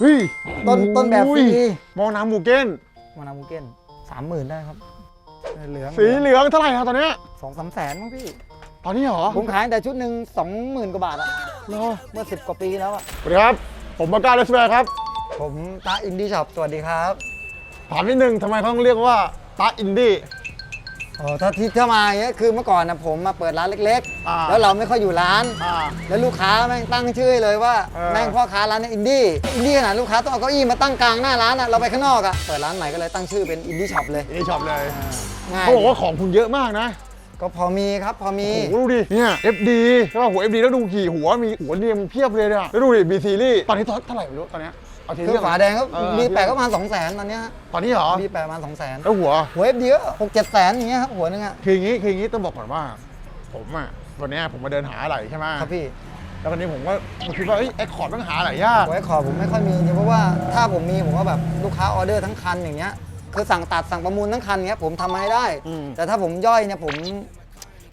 เฮ้ยต้นต้นแบบฟรีอุ้ยมองน้ำหมูเก้นมานามูเก้นสามหมื่นได้ครับเหลืองสีเหลืองเท่าไหร่ครับตอนเนี้ยสองสามแสนมั้งพี่ตอนนี้เหรอผมขายแต่ชุดหนึ่งสองหมื่นกว่าบาทอะเหรอเมื่อสิบกว่าปีแล้วอะสวัสดีครับ ผมมาการเลสแบร์ครับ ผมตาอินดี้ช็อปสวัสดีครับถามนิดนึงทำไมเขาต้องเรียกว่าตาอินดี้ อ๋อถ้าที่เข้ามาอย่างเงี้ยคือเมื่อก่อนนะผมมาเปิดร้านเล็กอ่า ๆ แล้วเราไม่ค่อยอยู่ร้าน อ่า แล้วลูกค้าแม่งตั้งชื่อให้เลยว่าเออ แม่งพ่อค้าร้านเนี่ยอินดี้อินดี้ขนาดลูกค้าต้องเอาเก้าอี้มาตั้งกลางหน้าร้านอะเราไปข้างนอกอะเปิดร้านใหม่ก็เลยตั้งชื่อเป็นอินดี้ช็อปเลยอินดี้ช็อปเลยง่ายเขาบอกว่าของคุณเยอะมากนะก็พอมีครับพอมี โอ้โหดูดิเนี่ย FD ใช่ป่ะหัว FD แล้วดูกี่หัวมีหัวเรียมเพียบเลยเนี่ยแล้วดูดิ B series ตอนนี้เท่าไหร่ไม่รู้ตอนเนี้ย เอาทีคือเรื่อง ฝาแดงก็เออมีแปดก็ประมาณสองแสนตอนเนี้ยฮะตอนนี้เหรอมีแปดประมาณสองแสนแล้วหัว หัวเอฟดีก็หกเจ็ดแสนอย่างเงี้ยครับหัวหนึงอะคืออย่างงี้คืออย่างงี้ต้องบอกก่อนว่า ผมอะวันเนี้ยผมมาเดินหาอะไรใช่ไหมครับพี่ แล้ววันนี้ผมก็คิดว่าเอ้ยไอ้คอร์ดต้องหาอะไรยาก หัวไอ้ขอบผมไม่ค่อยมีจริงเพราะว่าถ้าผมมีผมก็แบบลูกค้าออเดอร์ทั้งคันอย่างเงี้ยคือสั่งตัดสั่งประมูลทั้งคันเงี้ยผมทำมาให้ได้ อืม แต่ถ้าผมย่อยเนี่ยผม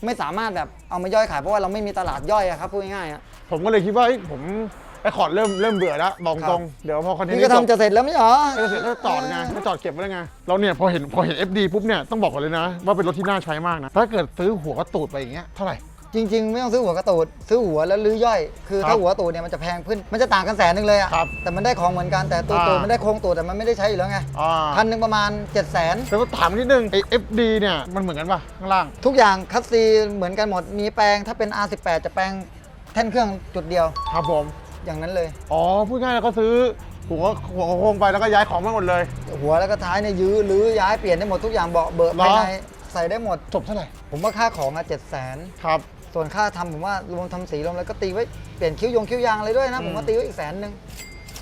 ไม่สามารถแบบเอามาย่อยขายเพราะว่าเราไม่มีตลาดย่อยอะครับพูดง่ายๆอะ ผมก็เลยคิดว่าเอ้ยผม ไอ้คอร์ดเริ่มเริ่มเบื่อแล้วบอกครับตรงเดี๋ยวพอคอนเทนต์นี่ก็จบทำจะเสร็จแล้วไม่ใช่เหรอเออเสร็จแล้วจอดไงแล้วจอดเก็บไว้แล้วไงเราเนี่ยพอเห็นพอเห็น FD ปุ๊บเนี่ยต้องบอกก่อนเลยนะว่าเป็นรถที่น่าใช้มากนะถ้าเกิดซื้อหัวกระตูดไปอย่างเงี้ยเท่าไหร่จริงๆ ไม่ต้องซื้อหัวกระตูดซื้อหัวแล้วรื้อย่อย คือครัถ้าบหัวตูดเนี่ยมันจะแพงขึ้นมันจะต่างกันแสนหนึ่งเลยอะครับแต่มันได้ของเหมือนกันแต่ตัวอ่าตูดมันได้โครงตูดแต่มันไม่ได้ใช้อยู่แล้วไงอ่าคันหนึ่งประมาณ 7 0 0 0 0นแต่ว่าถามนิดนึงไอ้ FD เนี่ยมันเหมือนกันป่ะข้างล่าง ทุกอย่างคัสซีเหมือนกันหมดมีแปลงถ้าเป็น R18 จะแปลงแท่นเครื่องจุดเดียว ครับผม อย่างนั้นเลย อ๋อ พูดง่ายๆแล้วก็ซื้อหัวหัวโครงไปแล้วก็ย้ายของมาหมดเลย หัวแล้วก็ท้ายเนี่ยยื้อรื้อย้ายเปลี่ยนได้หมดทุกอย่างเบาะเบิกเหรอ ภายในใส่ได้หมด จบเท่าไหร่ ผมว่าค่าของอะเจ็ดแสนครับ ส่วนค่าทำผมว่ารวมทำสีรวมแล้วก็ตีไว้เปลี่ยนคิ้วยงคิ้วยางอะไรด้วยนะ ผมว่าตีไว้อีกแสนหนึ่ง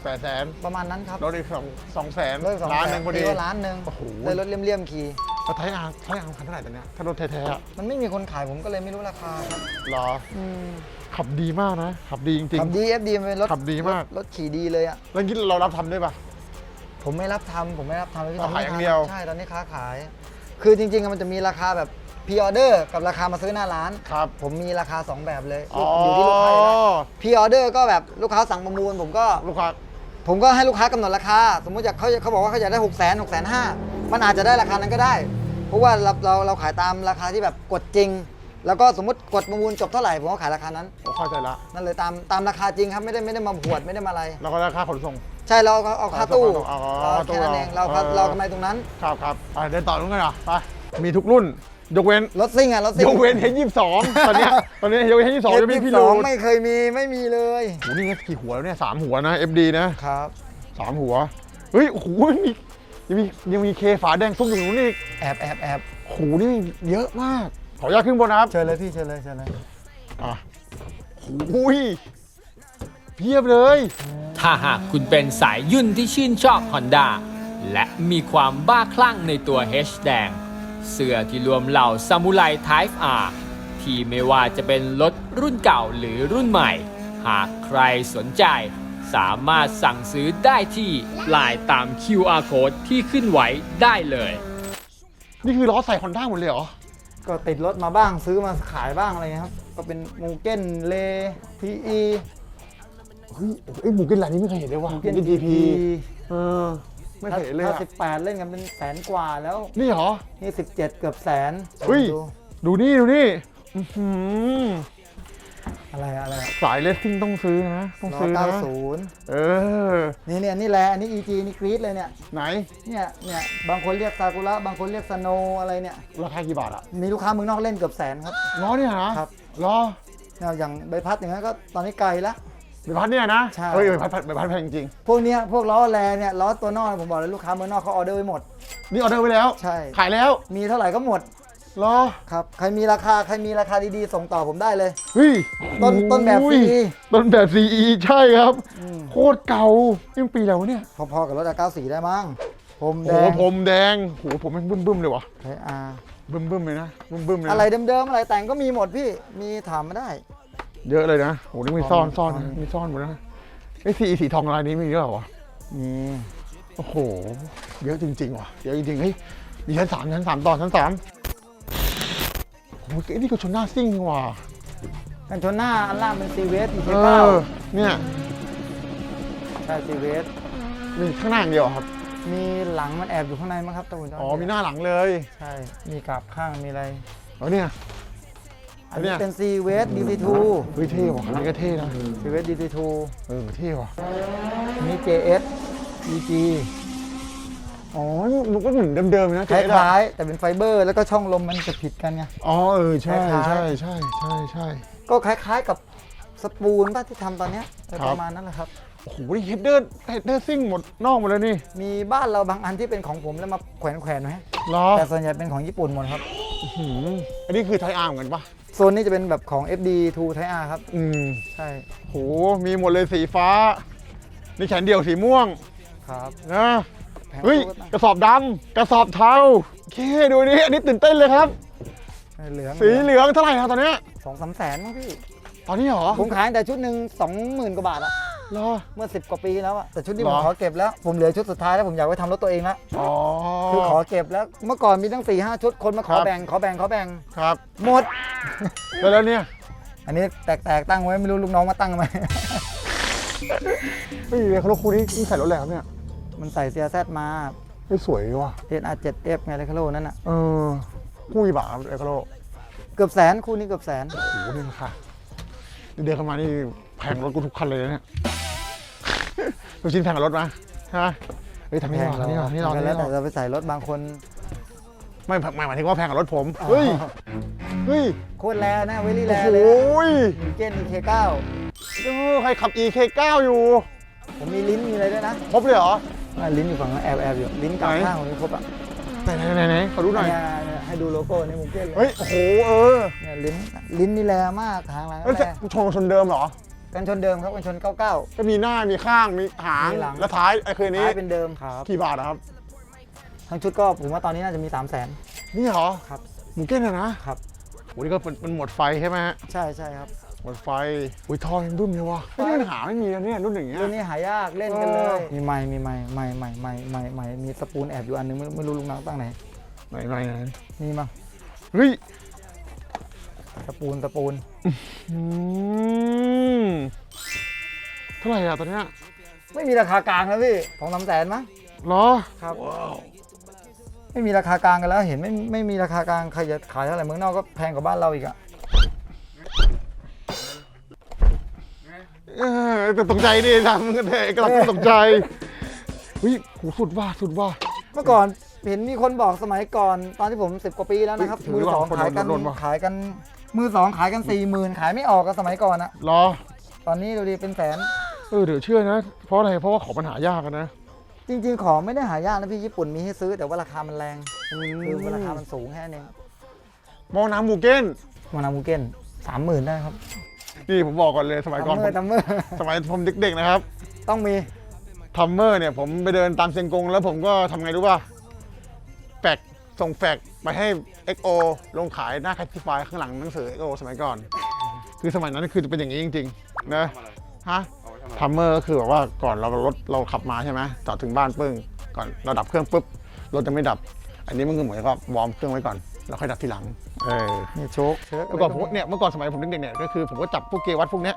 แปดแสนประมาณนั้นครับรถอีกสองสองแสนรถสองล้านแสหนึ่งพอดี ตีว่าล้านหนึ่งโอ้โหได้รถเลี่ยมๆขี่แล้วไทยอาร์ไทยอาร์คันเท่าไหร่ตอนเนี้ยถ้ารถแท้ๆอะมันไม่มีคนขายผมก็เลยไม่รู้ราคาครับ เหรอ อืม ขับดีมากนะ ขับดีจริง ขับดีเอฟดีมันเป็นรถขับดีมาก รถรถขี่ดีเลยอะ ๆ แล้วคิดเรารับทำด้วยป่ะผมไม่รับทำผมไม่รับทำเลยพี่เอาทำขายไม่อย่างทันเดียว ใช่ตอนนี้ค้าขาย คือจริงๆอะมันจะมีราคาแบบพ r ออเดอร์กับราคามาซื้อหน้าร้าน ครับผมมีราคา 2 แบบเลยอ๋ออยู่ที่ลูกค้าเลยนะพ r ออเดอร์ก็แบบลูกค้าสั่งประมูล ผมก็ลูกค้า ผมก็ให้ลูกค้ากำหนดราคา สมมติอยากเขาเขาบอกว่าเขาอยากได้ 6 0 0 0 0 0 6 5 0 0 0มันอาจจะได้ราคานั้นก็ได้ เพราะว่าเราเราเราขายตามราคาที่แบบกดจริง แล้วก็สมมติกดประมูลจบเท่าไหร่ผมก็ขายราคานั้น ผมเข้าใจละนั่นเลยตามตามราคาจริงครับไม่ได้ไม่ได้มาหวดไม่ได้มาอะไร แล้วก็ราคาขนส่ง ใช่เราเอาเอาค่าตู้เอาเราเอาตู้แค่นั้นเองเราเอาเรากำไรตรงนั้นครับครับอะเดินต่อตรงกันเหรอไปมีทุกรุ่น ยกเว้นรถซิ่งอะรถซิ่ยงกเว้นเฮยี่สิบสองตอนเนี้ยตอนนี้ยกเว้นเฮยี่สิบสองจะมีพี่สลูองนไม่เคยมีไม่มีเลยโหนี่ไงกี่หัวแล้วเนี่ยสามหัวนะ FD นะครับ สามหัว เฮ้ยโอ้โหมียังมียังมีเคฝาแดงซุกอยู่ตรงนู้นอีกแอบแอบแอบโอ้โหนี่เยอะมากข ออนุญาตขึ้นบนนะครับเชิญเลยพี่เชิญเลยเชิญเลยอะโอ้ยเพียบเลย ถ้าหากคุณเป็นสายยุ่นที่ชื่นชอบ Honda และมีความบ้าคลั่งในตัว H แดง เสื้อที่รวมเหล่าซามูไร Type R ที่ไม่ว่าจะเป็นรถรุ่นเก่าหรือรุ่นใหม่ หากใครสนใจ สามารถสั่งซื้อได้ที่ลายตาม QR code ที่ขึ้นไว้ได้เลย นี่คือล้อใส่คอนด้าหมดเลยเหรอ ก็ติดรถมาบ้างซื้อมาขายบ้างอะไรเงี้ยครับ ก็เป็นมูเก้นเลพีอีเฮ้ยเอ้ยหมูกินร้านนี้ไม่เคยเห็นเลยว่ะมูหมูเก้นกินทีทีพีเออไม่เคยเห็นเลยถ้าอะสิบแปดเล่นกันเป็นแสนกว่าแล้ว นี่เหรอ นี่สิบเจ็ดเกือบแสนเฮ้ยดูดูนี่ดูนี่ อื้อหือ อะไรอะอะไรอะสายเลสซิ่งต้องซื้อนะ ต้องล้อซื้อเก้านะ ศูนย์เออ นี่เนี่ยนี่แหละอันนี้ EG นี่กรีดเลยเนี่ย ไหน เนี่ยเนี่ยบางคนเรียกซากุระบางคนเรียกสโนอะไรเนี่ย ราคากี่บาทอะมีลูกค้าเมืองนอกเล่นเกือบแสนครับ ล้อเนี่ยนะครับ ล้อเนี่ยอย่างใบพัดอย่างนั้นก็ตอนนี้ไกลละ ใบพัดเนี่ยนะใช่ เฮ้ยใบพัดใบพัดแพงจริง พวกเนี้ยพวกล้อแลเนี่ยล้อตัวนอกผมบอกเลยลูกค้าเมืองนอกเขาออเดอร์ไว้หมด นี่ออเดอร์ไว้แล้ว ใช่ ขายแล้ว มีเท่าไหร่ก็หมด ล้อครับใครมีราคาใครมีราคาดีๆ ส่งต่อผมได้เลย เฮ้ยต้นต้นแบบฟรีอุ้ยต้นแบบ CE ใช่ครับ โคตรเก่ายังปีแล้วะเนี่ย พอๆกับรถอะ94ได้มั้งผมโอ้แดโหงผมแดงโหผมมันบึ้มบึ้มๆเลยวะไทยอาร์บึ้มบึ้มๆเลยนะบึ้มบึ้มๆเลยนะอะไรเดิมๆอะไรแต่งก็มีหมดพี่มีถามมาได้ เยอะเลยนะโหนี่มีซ่อนซ่ซ่ออนนนะมีซ่อนหมดนะไอ้สีสีทองลายนี้มีเยอะเหรอวะมีโอ้โห เยอะจริงๆว่ะเยอะจริงๆเฮ้ยมีชั้นสามชั้นสามต่อชั้นสาม โอ้โหนี่ก็ชนหน้าซิ่งนี่ว่ะกันชนหน้าอันล่างเป็นซีเวสอีเอเก้าอเนี่ยโใช่ซีเวสมีข้างหน้าอย่างเดียวเหรอครับ มีหลังมันแอบอยู่ข้างในมั้งครับตะวันอ๋อมีหน้าหลังเลยใช่ มีกราบข้างมีอะไรเออเนี่ย อันนี้เนี่ยเป็นซีเวสดีซีทูเฮ้ยเท่ว่ะอันนี้ก็เท่นะซีเวสดีซีทูเออเท่ว่ะนี่ JS EG อ๋อมันก็เหมือนเดิมๆนะคเจ๊ดอะล้ายๆ แต่เป็นไฟเบอร์ แล้วก็ช่องลมมันจะผิดกันไง อ๋อเออใช่คล้ายๆใช่ใช่ใช่ใช่ ก็คล้ายๆกับสปูนป่ะที่ทำตอนเนี้ยครับ ประมาณนั้นแหละครับ โอ้โหนี่เฮดเดอร์เฮดเดอร์ซิ่งหมดนอกหมดเลยนี่มีบ้านเราบางอันที่เป็นของผมแล้วมาแขวนแขวนๆไว้เหรอแต่ส่วนใหญ่เป็นของญี่ปุ่นหมดครับหืมอันนี้คือไทยอาร์มกันปะโซนนี้จะเป็นแบบของ FD 2 Type R ครับ อืมใช่โหมีหมดเลยสีฟ้า นี่แขนเดียวสีม่วงครับ นะแผง เฮ้ยตู้ก็ตั้งกระสอบดำกระสอบเทาโอเคดูนี่อันนี้ตื่นเต้นเลยครับ เหลืองสีเหลืองเท่าไหร่ครับตอนเนี้ยสองสามแสนมั้งพี่ ตอนนี้เหรอผมขายแต่ชุดหนึ่งสองหมื่นกว่าบาทอะเหรอ เมื่อ 10 กว่าปีแล้วอะแต่ชุดนี้เหรผอมขอเก็บแล้ว ผมเหลือชุดสุดท้ายแล้วผมอยากไว้ทำรถตัวเองแล้วอ๋อ คือขอเก็บแล้วเมื่อก่อนมีตั้ง4ี่ห้าชุดคนมาขอครับ แบ่งขอแบ่งขอแบ่งครับหมด แล้วแล้วเนี่ยอันนี้แตกๆตั้งไว้ไม่รู้ลูกน้องมาตั้งทำไมเฮ้ยเขารถคู่นี้นี่ใส่รถอะไรครับเนี่ย มันใส่เซียแซดมาเฮ้ยสวยว่ะเอ r 7 f ไงเลยคาโลนั่นอะเออคู่กี่บาทครับเอคาโลเกือบแสนคู่นี้เกือบแสน โอ้โหนี่ราคาเดินเข้ามานี่แพงรถกูทุกคันเลยนะเนี่ยดูชิ้นแพงกับรถไหมใช่ไหมเฮ้ยทำนี่หรอทำนี่หรอทำนี่หรอทำแล้นี่วหรแต่อเราไปใส่รถบางคน ไม่ไม่หมายถึงว่าแพงกับรถผมเฮ้ยเฮ้ยโคตรแลนะเวลี่โอ้แลโหเลยยเกนอีเคเก้าเออใครขับ EK9 อยู่ ผมมีลิ้นมีอะไรด้วยนะ ครบเลยเหรอ อะลิ้นอยู่ฝั่งนั้นแอบแอบอยู่ลิ้นกลางไหน ข้างของนี้ครบอะไหนไหนไหนไหนขอดูหน่อย เนี่ยเนี่ยให้ดูโลโก้ในมุมเก้นเลยเฮ้ยโอ้โหเออเนี่ยลิ้นลิ้นนี่แรงมากทางหลังเอ้ยแรจะชนชนเดิมเหรอ กันชนเดิมครับกันชน 99 ก็มีหน้ามีข้างมีหางมีหลัง และท้ายไอ้คืนนี้ท้ายเป็นเดิมครับกี่บาทอะครับ ทั้งชุดก็ผมว่าตอนนี้น่าจะมี 3 0 0 0 0นนี่เหรอครับ หมูเก้นอะนะครับ โหนี่ก็เป็นเป็นหมวดไฟใช่ไหมฮะ ใช่ใช่ครับ หมดไฟอุ้ยทอยรุ่นเลยวะไม่มีปัญหาไม่มีนะเนี่ยรุ่นอย่างเงี้ย รุ่นนี้หายากเล่นกันเลเอย อ มีไม้มีไม้ไม้ไม้ไม้ไม้ไม้มีสปูนแอบอยู่อันนึงไม่ไม่รู้ลุงนังตั้งไหนไหนไหนไหนมีมั้งเฮ้ยสปูนสปูนอืมเท่าไหร่อะตอนเนี้ยไม่มีราคากลางแล้วพี่สองสามแสนมั้งเหรอครับไม่มีราคากลางกันแล้วเห็นไม่ไม่มีราคากลางใครจะขายเท่าไหร่เมืองนอกก็แพงกว่าบ้านเราอีกอะ เออแต่ตกใจดิทำกันเถอะกำลังตกใจเฮ้ยโหสุดว่าสุดว่าเมื่อก่อนเห็นมีคนบอกสมัยก่อนตอนที่ผมสิบกว่าปีแล้วนะครับถือมือว่าสองคนขายกันโดนปะขายกันมือสองขายกันสี่หมื่นขายไม่ออกกันสมัยก่อนอะเหรอ ตอนนี้ดูดีเป็นแสน เออเดี๋ยวเชื่อนะ เพราะอะไรเพราะว่าของมันหายากอะนะ จริง ๆ ของไม่ได้หายากนะพี่ญี่ปุ่นมีให้ซื้อแต่ว่าราคามันแรงคือราคามันสูงแค่นั้นเองมองน้ำบูเก้นมานามูเก้นสามหมื่นได้ครับ นี่ผมบอกก่อนเลยสมัยก่อนทำผเมื่อมทำเมื่อสมัยผมเด็กๆนะครับ ต้องมีทัมเมอร์เนี่ย ผมไปเดินตามเซียงกงแล้วผมก็ทำไงรู้ป่ะแฟกส่งแฟกไปให้ XO ลงขายหน้าแคทติฟายข้างหลังหนังสือ XO สมัยก่อน คือสมัยนั้นคือจะเป็นอย่างนี้จริงๆนะฮะทัมเมอร์ก็คือแบบว่าก่อนเรารถเราขับมาใช่ไหมจอดถึงบ้านปึ้งก่อนเราดับเครื่องปุ๊บรถจะไม่ดับ อันนี้มันคือเหมือนกับวอร์มเครื่องไว้ก่อน แล้วค่อยดับทีหลังเออนี่โชคเชิร์เมื่อก่อนผมเนี่ยเมื่อก่อนสมัยผมเด็กๆเนี่ยก็คือผมก็จับพวกเกวัตพวกเนี้ย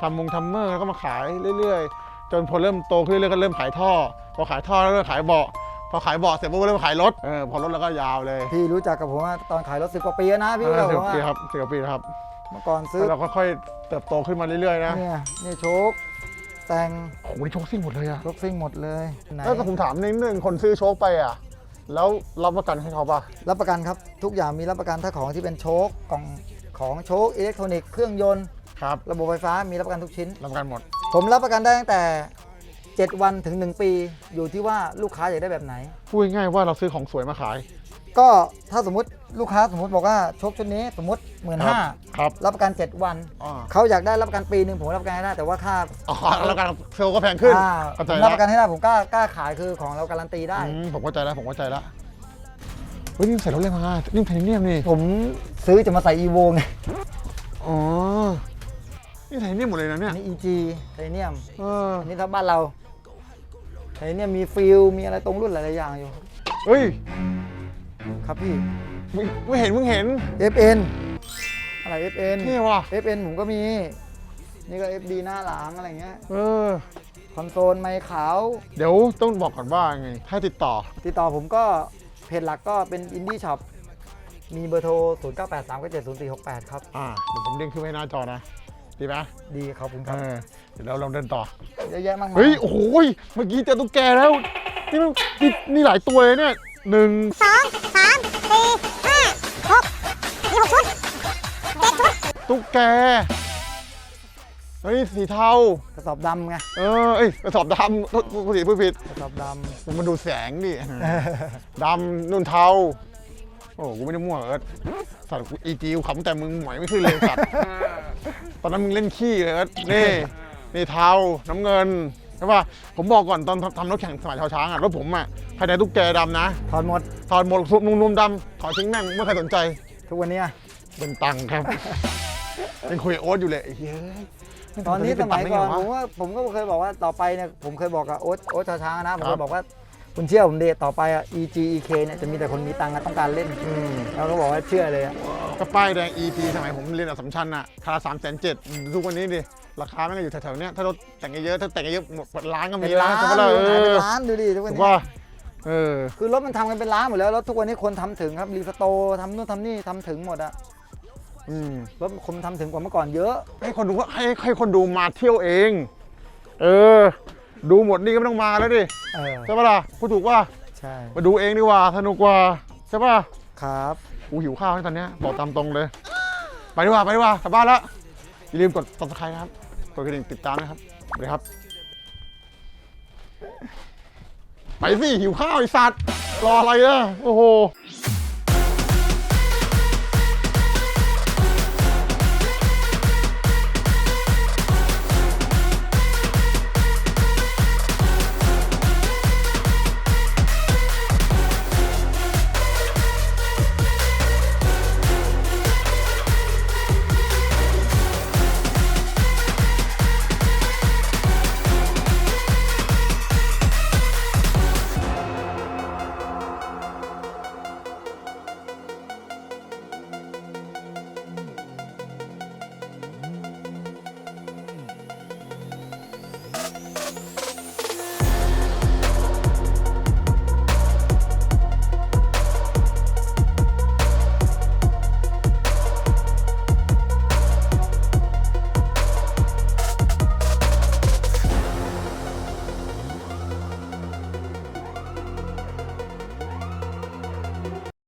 ทำมงทำเมอร์แล้วก็มาขายเรื่อยๆ จนพอเริ่มโตขึ้นเรื่อยๆก็เริ่มขายท่อ พอขายท่อแล้วเริ่มขายเบาะพอขายเบาะเสร็จปุ๊บก็เริ่มขายรถเออพอรถแล้วก็ยาวเลยพี่รู้จักกับผมว่าตอนขายรถสิบกว่าปีแล้วนะพี่เอเราอสิบว่าปีครับสิบปีครับเมื่อก่อนซื้อแล้วเราก็ค่อยเติบโตขึ้นมาเรื่อยๆนะเนี่ยนี่โชคแต่งโอ้โหนี่โชคซิ่งหมดเลยอะรถซิ่งหมดเลยไหนแล้วแต่ผมถามนิดนึงคนซื้อโชคไปอะ แล้วรับประกันให้เขาปะรับประกันครับ ทุกอย่างมีรับประกันถ้าของที่เป็นโชคกล่องของโชคอิเล็กทรอนิกส์เครื่องยนต์ครับ ระบบไฟฟ้ามีรับประกันทุกชิ้น รับประกันหมด ผมรับประกันได้ตั้งแต่ 7 วันถึง 1 ปี อยู่ที่ว่าลูกค้าอยากได้แบบไหน พูดง่ายๆว่าเราซื้อของสวยมาขาย ก็ถ้าสมมติลูกค้าสมมติบอกว่าโชคชุดนี้สมมติหมื่นครัห้าบครับรับประกัน 7 วัน อ่า เขาอยากได้รับประกันปีหนึ่งผมรับประกันให้ได้แต่ว่าค่าอ๋อแล้วกันเซลล์ก็แพงขึ้นอ่าเข้าใจผมแล้รับวประกันให้ได้ผมกล้ากล้าขายคือของเราการันตีได้ อืมผมเข้าใจแล้วผมเข้าใจแล้วเฮ้ยนี่ใส่รถอะไรมานี่ไทเทเนียมนี่ผมซื้อจะมาใส่อีโวไงอ๋อนี่ไทเทเนียมหมดเลยนะเนี่ยอันนี้ EG ไทเนียมเอออันนี้ถ้าบ้านเราไทเนียมมีฟิลมีอะไรตรงรุ่นหลายๆอย่างอยู่ เฮ้ย ครับพี่ไม่ไม่เห็นมึงเห็น FN อะไร FN เท่ว่ะ FN ผมก็มี นี่ก็ FD หน้าหลังอะไรเงี้ย เออ คอนโซลไมค์ขาว เดี๋ยวต้องบอกก่อนว่าไงให้ติดต่อ ติดต่อผมก็เพจหลักก็เป็นอินดี้ช็อป มีเบอร์โทร 0 9 8 3 9 7 0 4 6 8 ครับ อ่า เดี๋ยวผมเด้งขึ้นไว้หน้าจอนะ ดีไหมดีครับผมคเอรับ อ เดี๋ยวเราลองเดินต่อ เยอะแยะมากมายเฮ้ยโอ้โหยเมื่อกี้เจอตุ๊กแกแล้ว นี่มันนี่นี่หลายตัวเลยเนี่ย หนึ่งสองสามสี่ห้าหกมีหกชุดเจ็ดชุดตุ๊กแก เฮ้ย สีเทา กระสอบดำไงเออเอ้ยกระสอบดำตุ๊กสีผู้ผิดกระสอบดมันมาดูแสงดิดำนุ่นเทา โอ้กูไม่ได้มั่วเอิร์ธสัตว์กูอีจีกูขำแต่มึงหมอยไม่ขึ้นเลยสัตว์ ตอนนั้นมึงเล่นขี้เลยเอิร์ธนี่นี่เทาน้ำเงิน ใช่ป่ะผมบอกก่อนตอนทำรถแข่งสมัยชาวช้างอะรถผมอะภายในตุ๊กแกดำนะำถอดหมดถอดหมดซุปนุ่มๆดำถอดทิ้งแม่งไม่เคยสนใจทุกวันเนี้ยเป็นตังค์ครับ ยังคุยกับโอ๊ตอยู่เลยไอ้เฮ้ยตอนนี้สเป็มัยตังค์ได้ก่อนไงผวะมว่าผมก็เคยบอกว่าต่อไปเนี่ยผมเคยบอกกับโอ๊ตโอ๊ตชาวช้างนะผมครัเคบยบอกว่า คุณเชื่อผมเดต่อไปอะ EG EK เนี่ยจะมีแต่คนมีตังค์อะต้องการเล่นอืมเราก็บอกว่าเชื่อเลยอะก็ป้ายแดง EP สมัยผมเรียนอัสสัมชัญน่ะคาสามแสนเจ็ดทุกวันนี้ดิ ราคาแม่งก็อยู่แถวๆเนี้ยถ้ารถแต่งเยอะๆถ้าแต่งเยอะๆหมดเปิดร้านก็มีเป็นล้านใช่ไหมล่ะดูเอขายเป็อนล้านดูดิทุกวันถูกนี้ ป่ะเออ คือรถมันทำกันเป็นล้านหมดแล้วรถทุกวันนี้คนทำถึงครับรีสโตร์ทำนู่นทำนี่ทำถึงหมดอะอืม รถคนทำถึงกว่าเมื่อก่อนเยอะ ให้คนดูว่าให้ให้คนดูมาเที่ยวเอง เออ ดูหมดนี่ก็ไม่ต้องมาแล้วดิเออใช่ปะล่ะพูดถูกว่าใช่มาดูเองดีกว่าสนุกกว่าใช่ปะครับ กูหิวข้าวให้ตอนเนี้ยบอกตามตรงเลย ไปดีกว่าไปดีกว่ากลับบ้านแล้วอย่าลืมกด subscribe นะครับกดกระดิ่งติดตามนะครับสวัสดีครับ ไปสิหิวข้าวไอสัตว์รออะไรอะโอ้โห